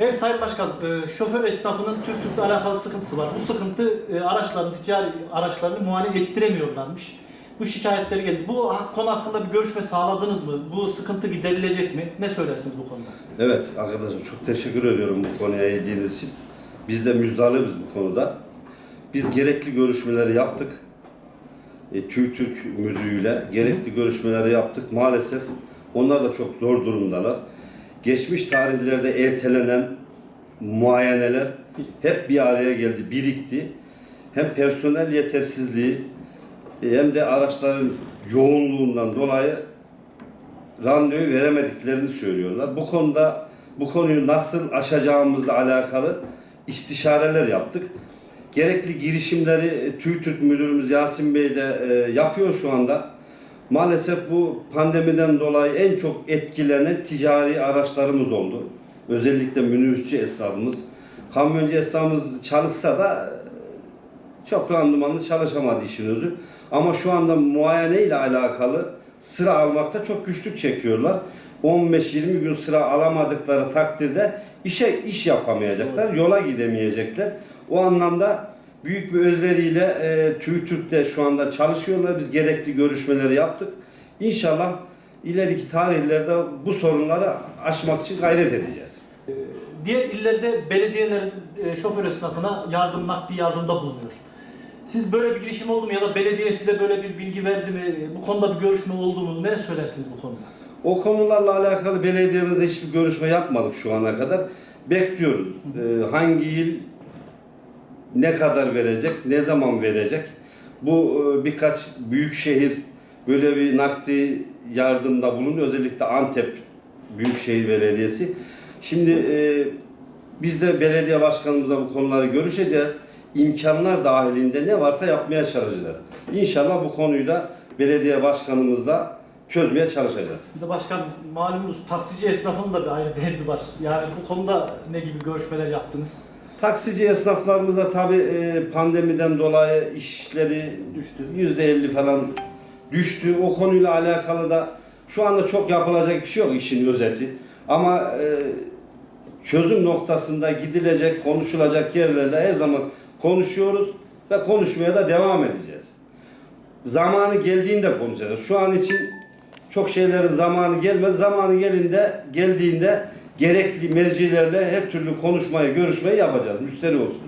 Evet Sayın Başkan, e, şoför esnafının Türk Türk'le alakalı sıkıntısı var. Bu sıkıntı e, araçların, ticari araçlarını muayene ettiremiyorlarmış. Bu şikayetleri geldi. Bu konu hakkında bir görüşme sağladınız mı? Bu sıkıntı giderilecek mi? Ne söylersiniz bu konuda? Evet arkadaşlar çok teşekkür ediyorum bu konuya eğildiğiniz için. Biz de müjdarlıyız bu konuda. Biz gerekli görüşmeleri yaptık. E, TÜİTÜRK müdürüyle gerekli görüşmeleri yaptık. Maalesef onlar da çok zor durumdalar. Geçmiş tarihlerde ertelenen muayeneler hep bir araya geldi, birikti. Hem personel yetersizliği e, hem de araçların yoğunluğundan dolayı randevu veremediklerini söylüyorlar. Bu konuda bu konuyu nasıl aşacağımızla alakalı istişareler yaptık. Gerekli girişimleri e, TÜİTÜRK Müdürümüz Yasin Bey de e, yapıyor şu anda. Maalesef bu pandemiden dolayı en çok etkilenen ticari araçlarımız oldu. Özellikle minibüsçü esnafımız. Kamyoncu esnafımız çalışsa da e, çok randımanlı çalışamadı işin özü. Ama şu anda muayene ile alakalı sıra almakta çok güçlük çekiyorlar. 15-20 gün sıra alamadıkları takdirde işe iş yapamayacaklar, yola gidemeyecekler. O anlamda büyük bir özveriyle e, TÜİTÜRK'te şu anda çalışıyorlar. Biz gerekli görüşmeleri yaptık. İnşallah ileriki tarihlerde bu sorunları aşmak için gayret edeceğiz. Diğer illerde belediyeler e, şoför esnafına yardım, nakdi yardımda bulunuyor. Siz böyle bir girişim oldu mu ya da belediye size böyle bir bilgi verdi mi? Bu konuda bir görüşme oldu mu? Ne söylersiniz bu konuda? O konularla alakalı belediyemizde hiçbir görüşme yapmadık şu ana kadar. Bekliyoruz. Ee, hangi yıl ne kadar verecek, ne zaman verecek? Bu e, birkaç büyük şehir böyle bir nakdi yardımda bulunuyor. Özellikle Antep Büyükşehir Belediyesi. Şimdi e, biz de belediye başkanımızla bu konuları görüşeceğiz. İmkanlar dahilinde ne varsa yapmaya çalışacağız. İnşallah bu konuyu da belediye başkanımızla çözmeye çalışacağız. Bir de başkan malumunuz taksici esnafının da bir ayrı derdi var. Yani bu konuda ne gibi görüşmeler yaptınız? Taksici esnaflarımıza tabi pandemiden dolayı işleri Düştü. yüzde elli falan düştü. O konuyla alakalı da şu anda çok yapılacak bir şey yok işin özeti. Ama e, çözüm noktasında gidilecek, konuşulacak yerlerle her zaman konuşuyoruz ve konuşmaya da devam edeceğiz. Zamanı geldiğinde konuşacağız. Şu an için çok şeylerin zamanı gelmedi. Zamanı gelinde geldiğinde gerekli mevzilerle her türlü konuşmayı, görüşmeyi yapacağız. Müşteri olsunlar.